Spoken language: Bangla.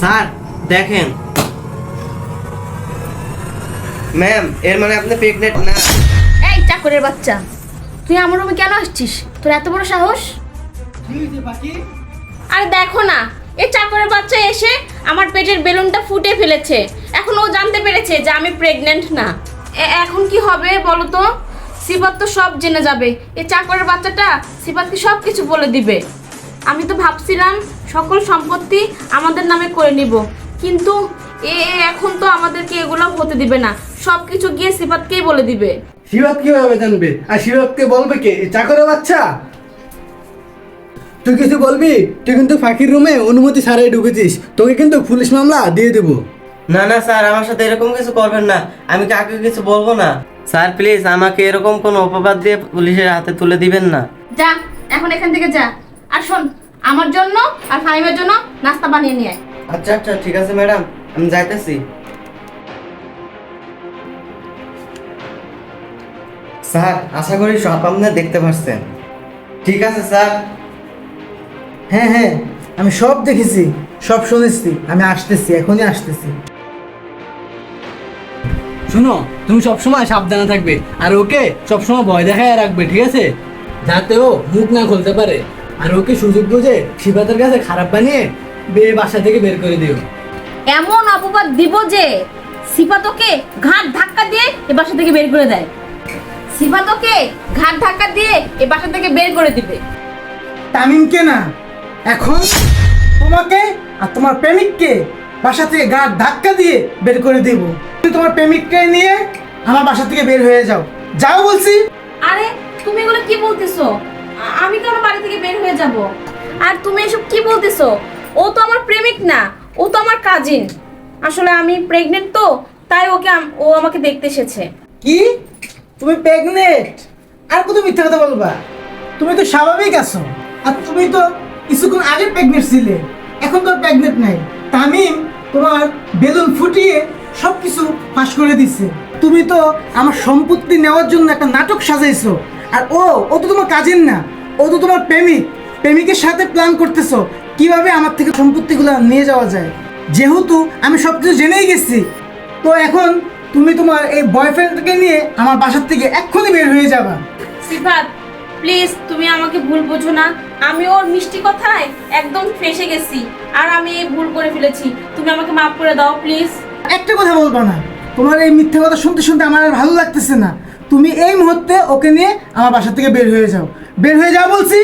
স্যার, দেখেন। ম্যাম, এর মানে আপনি প্রেগনেন্ট না। এই চাকরের বাচ্চা, তুই আমার রুমে কেন আসছিস? তোর এত বড় সাহস? আরে দেখো না, এই চাকরের বাচ্চা এসে আমার পেটের বেলুনটা ফুটে ফেলেছে। এখন ও জানতে পেরেছে যে আমি প্রেগনেন্ট না। এখন কি হবে বলো তো? সিফাত তো সব জেনে যাবে। এই চাকরের বাচ্চাটা সিফাতকে সব কিছু বলে দিবে। আমি তো ভাবছিলাম সকল সম্পত্তি আমাদের নামে করে নিব। কিন্তু এ এ এখন তো আমাদেরকে এগুলো হতে দিবে না। সব কিছু গিয়ে সিফাতকেই বলে দিবে। শিবাব কীভাবে জানবে? আর শিবাবকে বলবে কে? চাকরের বাচ্চা? তুই কিছু বলবি? তুই কিন্তু ফাঁকির রুমে অনুমতি ছাড়াই ঢুকেছিস। তোকে কিন্তু পুলিশ মামলা দিয়ে দেবো। না না স্যার আমার সাথে এরকম কিছু করবেন না। আমি কাকে কিছু বলব না। স্যার প্লিজ আমাকে এরকম কোনো অপবাদ দিয়ে পুলিশের হাতে তুলে দিবেন না। যা এখন এখান থেকে যা। আর শোন আমার জন্য আর ফাহিমের জন্য নাস্তা বানিয়ে নিয়ে আয়। আচ্ছা আচ্ছা ঠিক আছে ম্যাডাম আমি যাইতেছি। স্যার আশা করি সব আপনি দেখতে পাচ্ছেন ঠিক আছে স্যার। হ্যাঁ হ্যাঁ আমি সব দেখেছি সব শুনেছি আমি আসতেছি এখনই আসতেছি। শুনো তুমি সবসময় সাবধানে থাকবে আর ওকে সবসময় ভয় দেখায় রাখবে ঠিক আছে? যাতে ও মুখ না খুলতে পারে। আর ওকে সুযোগ বুঝে শিবাতের কাছে খারাপ বানিয়ে বে বাসা থেকে বের করে দিও। এমন অপবাদ দিব যে সিফাতকে ঘাট ধাক্কা দিয়ে এ বাসা থেকে বের করে দেয়। সিফাতকে ঘাট ধাক্কা দিয়ে এ বাসা থেকে বের করে দিবে। তামিমকে না এখন তোমাকে আর তোমার প্রেমিককে বাসা থেকে গা ধাক্কা দিয়ে বের করে দেব। তুমি তোমার প্রেমিককে নিয়ে আমার বাসা থেকে বের হয়ে যাও। যাও বলছি। আরে তুমি এগুলো কি বলতেছো? থেকে বের হয়ে যাব। আর তুমি এসব কি বলতেছো? ও তো আমার প্রেমিক না, ও তো আমার কাজিন আসলে আমি প্রেগনেন্ট তো, তাই ওকে ও আমাকে দেখতে এসেছে। কি? তুমি প্রেগনেন্ট আর কত মিথ্যা কথা বলবা? তুমি তো স্বাভাবিক আছো। আর তুমি তো কিছুক্ষণ আগে প্রেগনেন্ট ছিলে। এখন তো প্রেগনেন্ট নাই। তামিম তোমার বেলুন ফুটিয়ে সব কিছু ফাঁস করে দিচ্ছে তুমি তো আমার সম্পত্তি নেওয়ার জন্য একটা নাটক সাজাইছো। আর ও ও তো তোমার কাজিন না। ও তো তোমার প্রেমিক। প্রেমিকের সাথে প্ল্যান করতেছো। কীভাবে আমার থেকে সম্পত্তিগুলো নিয়ে যাওয়া যায়? যেহেতু আমি সব কিছু জেনেই গেছি তো এখন তুমি তোমার এই বয়ফ্রেন্ডকে নিয়ে আমার বাসার থেকে এক্ষুনি বের হয়ে যাবা। সিফাত প্লিজ তুমি আমাকে ভুল বোঝো না। আমি ওর মিষ্টি কথায় একদম ফেসে গেছি আর আমি এই ভুল করে ফেলেছি। তুমি আমাকে মাফ করে দাও প্লিজ একটা কথা বলব না। তোমার এই মিথ্যা কথা শুনতে শুনতে আমার আর ভালো লাগতেছে না। তুমি এই মুহূর্তে ওকে নিয়ে আমার বাসা থেকে বের হয়ে যাও। বের হয়ে যাও বলছি